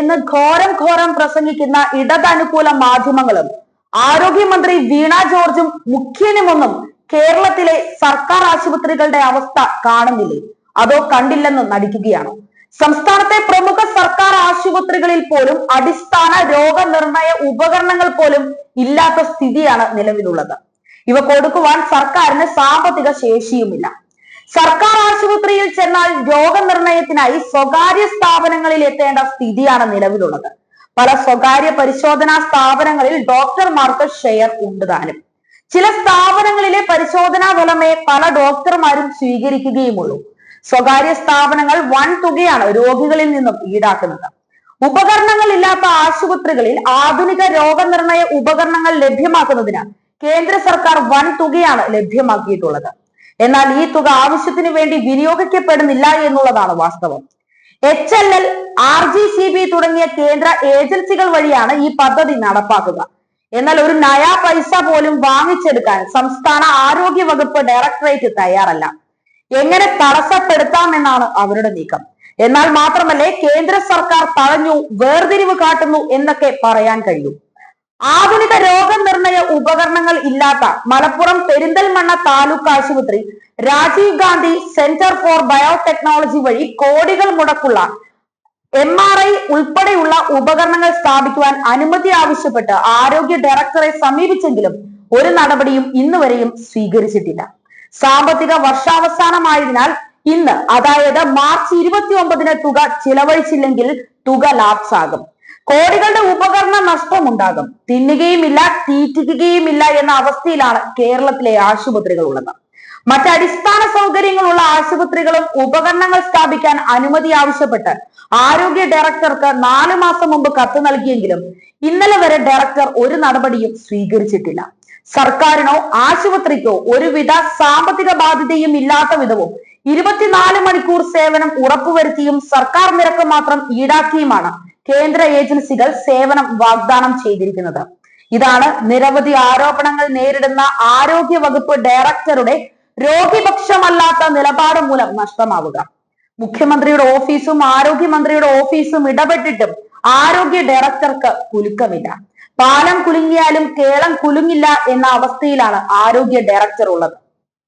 എന്ന് ഘോരം ഘോരം പ്രസംഗിക്കുന്ന ഇടതനുകൂല മാധ്യമങ്ങളും ആരോഗ്യമന്ത്രി വീണ ജോർജും മുഖ്യനുമൊന്നും കേരളത്തിലെ സർക്കാർ ആശുപത്രികളുടെ അവസ്ഥ കാണുന്നില്ലേ? അതോ കണ്ടില്ലെന്ന് നടിക്കുകയാണോ? സംസ്ഥാനത്തെ പ്രമുഖ സർക്കാർ ആശുപത്രികളിൽ പോലും അടിസ്ഥാന രോഗനിർണയ ഉപകരണങ്ങൾ പോലും ഇല്ലാത്ത സ്ഥിതിയാണ് നിലവിലുള്ളത്. ഇവ കൊടുക്കുവാൻ സർക്കാരിന് സാമ്പത്തിക ശേഷിയുമില്ല. സർക്കാർ ആശുപത്രിയിൽ ചെന്നാൽ രോഗനിർണയത്തിനായി സ്വകാര്യ സ്ഥാപനങ്ങളിൽ എത്തേണ്ട സ്ഥിതിയാണ് നിലവിലുള്ളത്. പല സ്വകാര്യ പരിശോധനാ സ്ഥാപനങ്ങളിൽ ഡോക്ടർമാർക്ക് ഷെയർ ഉണ്ട് താനും. ചില സ്ഥാപനങ്ങളിലെ പരിശോധനാ ഫലമേ പല ഡോക്ടർമാരും സ്വീകരിക്കുകയുമുള്ളൂ. സ്വകാര്യ സ്ഥാപനങ്ങൾ വൻ തുകയാണ് രോഗികളിൽ നിന്നും ഈടാക്കുന്നത്. ഉപകരണങ്ങൾ ഇല്ലാത്ത ആശുപത്രികളിൽ ആധുനിക രോഗനിർണയ ഉപകരണങ്ങൾ ലഭ്യമാക്കുന്നതിന് കേന്ദ്ര സർക്കാർ വൻ തുകയാണ് ലഭ്യമാക്കിയിട്ടുള്ളത്. എന്നാൽ ഈ തുക ആവശ്യത്തിന് വേണ്ടി വിനിയോഗിക്കപ്പെടുന്നില്ല എന്നുള്ളതാണ് വാസ്തവം. H L L R G C B തുടങ്ങിയ കേന്ദ്ര ഏജൻസികൾ വഴിയാണ് ഈ പദ്ധതി നടപ്പാക്കുക. എന്നാൽ ഒരു നയാ പൈസ പോലും വാങ്ങിച്ചെടുക്കാൻ സംസ്ഥാന ആരോഗ്യ വകുപ്പ് ഡയറക്ടറേറ്റ് തയ്യാറല്ല. എങ്ങനെ തടസ്സപ്പെടുത്താമെന്നാണ് അവരുടെ നീക്കം. എന്നാൽ മാത്രമല്ലേ കേന്ദ്ര സർക്കാർ തഴഞ്ഞു വേർതിരിവ് കാട്ടുന്നു എന്നൊക്കെ പറയാൻ കഴിയും. ആധുനിക രോഗനിർണയ ഉപകരണങ്ങൾ ഇല്ലാത്ത മലപ്പുറം പെരിന്തൽമണ്ണ താലൂക്ക് ആശുപത്രി Rajiv Gandhi centre for biotechnology വഴി കോടികൾ മുടക്കുള്ള എം ആർ ഐ ഉൾപ്പെടെയുള്ള ഉപകരണങ്ങൾ സ്ഥാപിക്കുവാൻ അനുമതി ആവശ്യപ്പെട്ട് ആരോഗ്യ ഡയറക്ടറെ സമീപിച്ചെങ്കിലും ഒരു നടപടിയും ഇന്ന് വരെയും സ്വീകരിച്ചിട്ടില്ല. സാമ്പത്തിക വർഷാവസാനമായതിനാൽ ഇന്ന് അതായത് മാർച്ച് ഇരുപത്തി ഒമ്പതിന് തുക ചിലവഴിച്ചില്ലെങ്കിൽ തുക ലാപ്സ് ആകും കോടികളുടെ ഉപകരണ നഷ്ടം ഉണ്ടാകും തിന്നുകയുമില്ല തീറ്റിക്കുകയുമില്ല എന്ന അവസ്ഥയിലാണ് കേരളത്തിലെ ആശുപത്രികൾ ഉള്ളത് മറ്റ് അടിസ്ഥാന സൗകര്യങ്ങളുള്ള ആശുപത്രികളും ഉപകരണങ്ങൾ സ്ഥാപിക്കാൻ അനുമതി ആവശ്യപ്പെട്ട് ആരോഗ്യ ഡയറക്ടർക്ക് നാലു മാസം മുമ്പ് കത്ത് നൽകിയെങ്കിലും ഇന്നലെ വരെ ഡയറക്ടർ ഒരു നടപടിയും സ്വീകരിച്ചിട്ടില്ല. സർക്കാരിനോ ആശുപത്രിക്കോ ഒരുവിധ സാമ്പത്തിക ബാധ്യതയും ഇല്ലാത്ത വിധവും ഇരുപത്തിനാല് മണിക്കൂർ സേവനം ഉറപ്പുവരുത്തിയും സർക്കാർ നിരക്ക് മാത്രം ഈടാക്കിയുമാണ് കേന്ദ്ര ഏജൻസികൾ സേവനം വാഗ്ദാനം ചെയ്തിരിക്കുന്നത്. ഇതാണ് നിരവധി ആരോപണങ്ങൾ നേരിടുന്ന ആരോഗ്യ വകുപ്പ് ഡയറക്ടറുടെ രോഗിപക്ഷമല്ലാത്ത നിലപാട് മൂലം നഷ്ടമാവുക. മുഖ്യമന്ത്രിയുടെ ഓഫീസും ആരോഗ്യമന്ത്രിയുടെ ഓഫീസും ഇടപെട്ടിട്ടും ആരോഗ്യ ഡയറക്ടർക്ക് കുലുക്കമില്ല. പാലം കുലുങ്ങിയാലും കേളം കുലുങ്ങില്ല എന്ന അവസ്ഥയിലാണ് ആരോഗ്യ ഡയറക്ടർ ഉള്ളത്.